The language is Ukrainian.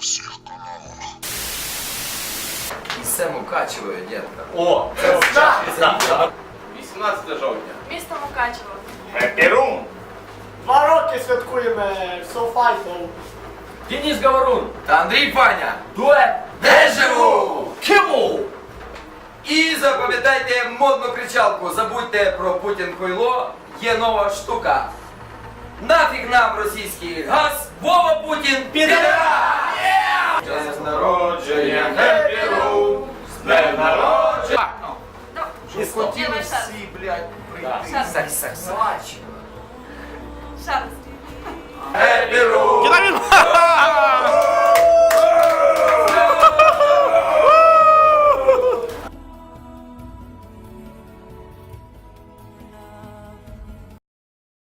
всіх каналах. І все Мукачево, дітка. О, 18 жовтня. Місто Мукачево. Перун. Два роки святкуємо софайтом. Денис Говорун та Андрій Паня. Дует Деживу! Киму! І запам'ятайте модну кричалку. Забудьте про Путін Койло. Є нова штука. Нафіг нам російський газ. Вова Путін піде! днем народження! Щоб ну, хотіли всі, блядь, прийти. Все, все, все. Шарс. Happy Road!